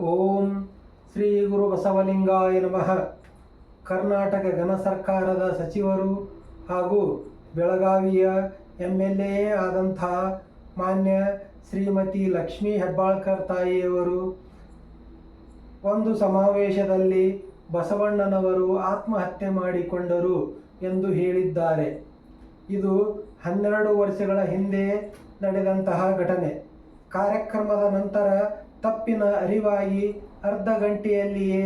ಓಂ ಶ್ರೀ ಗುರು ಬಸವಲಿಂಗಾಯ ನಮಃ. ಕರ್ನಾಟಕ ಘನ ಸರ್ಕಾರದ ಸಚಿವರು ಹಾಗೂ ಬೆಳಗಾವಿಯ ಎಂ ಎಲ್ ಎ ಆದಂಥ ಮಾನ್ಯ ಶ್ರೀಮತಿ ಲಕ್ಷ್ಮೀ ಹೆಬ್ಬಾಳ್ಕರ್ ತಾಯಿಯವರು ಒಂದು ಸಮಾವೇಶದಲ್ಲಿ ಬಸವಣ್ಣನವರು ಆತ್ಮಹತ್ಯೆ ಮಾಡಿಕೊಂಡರು ಎಂದು ಹೇಳಿದ್ದಾರೆ. ಇದು ಹನ್ನೆರಡು ವರ್ಷಗಳ ಹಿಂದೆ ನಡೆದಂತಹ ಘಟನೆ. ಕಾರ್ಯಕ್ರಮದ ನಂತರ ತಪ್ಪಿನ ಅರಿವಾಗಿ ಅರ್ಧ ಗಂಟೆಯಲ್ಲಿಯೇ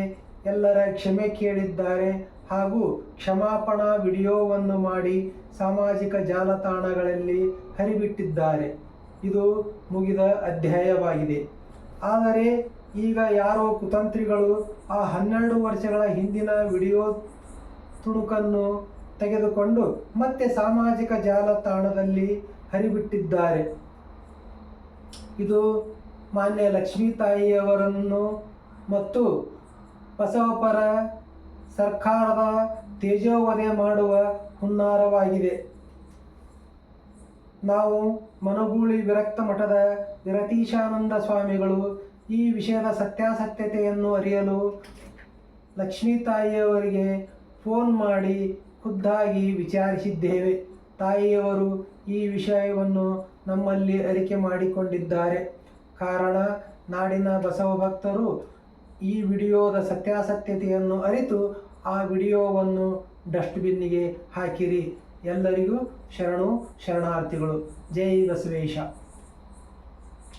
ಎಲ್ಲರ ಕ್ಷಮೆ ಕೇಳಿದ್ದಾರೆ ಹಾಗೂ ಕ್ಷಮಾಪಣಾ ವಿಡಿಯೋವನ್ನು ಮಾಡಿ ಸಾಮಾಜಿಕ ಜಾಲತಾಣಗಳಲ್ಲಿ ಹರಿಬಿಟ್ಟಿದ್ದಾರೆ. ಇದು ಮುಗಿದ ಅಧ್ಯಾಯವಾಗಿದೆ. ಆದರೆ ಈಗ ಯಾರೋ ಕುತಂತ್ರಿಗಳು ಆ ಹನ್ನೆರಡು ವರ್ಷಗಳ ಹಿಂದಿನ ವಿಡಿಯೋ ತುಣುಕನ್ನು ತೆಗೆದುಕೊಂಡು ಮತ್ತೆ ಸಾಮಾಜಿಕ ಜಾಲತಾಣದಲ್ಲಿ ಹರಿಬಿಟ್ಟಿದ್ದಾರೆ. ಇದು ಮಾನ್ಯ ಲಕ್ಷ್ಮೀ ತಾಯಿಯವರನ್ನು ಮತ್ತು ಬಸವಪರ ಸರ್ಕಾರದ ತೇಜೋವಧೆ ಮಾಡುವ ಹುನ್ನಾರವಾಗಿದೆ. ನಾವು ಮನುಗೂಳಿ ವಿರಕ್ತ ಮಠದ ವಿರತೀಶಾನಂದ ಸ್ವಾಮಿಗಳು ಈ ವಿಷಯದ ಸತ್ಯಾಸತ್ಯತೆಯನ್ನು ಅರಿಯಲು ಲಕ್ಷ್ಮೀ ತಾಯಿಯವರಿಗೆ ಫೋನ್ ಮಾಡಿ ಖುದ್ದಾಗಿ ವಿಚಾರಿಸಿದ್ದೇವೆ. ತಾಯಿಯವರು ಈ ವಿಷಯವನ್ನು ನಮ್ಮಲ್ಲಿ ಅರಿಕೆ ಮಾಡಿಕೊಂಡಿದ್ದಾರೆ. ಕಾರಣ ನಾಡಿನ ಬಸವ ಭಕ್ತರು ಈ ವಿಡಿಯೋದ ಸತ್ಯಾಸತ್ಯತೆಯನ್ನು ಅರಿತು ಆ ವಿಡಿಯೋವನ್ನು ಡಸ್ಟ್ಬಿನ್ನಿಗೆ ಹಾಕಿರಿ. ಎಲ್ಲರಿಗೂ ಶರಣು ಶರಣಾರ್ಥಿಗಳು. ಜೈ ಬಸವೇಶ.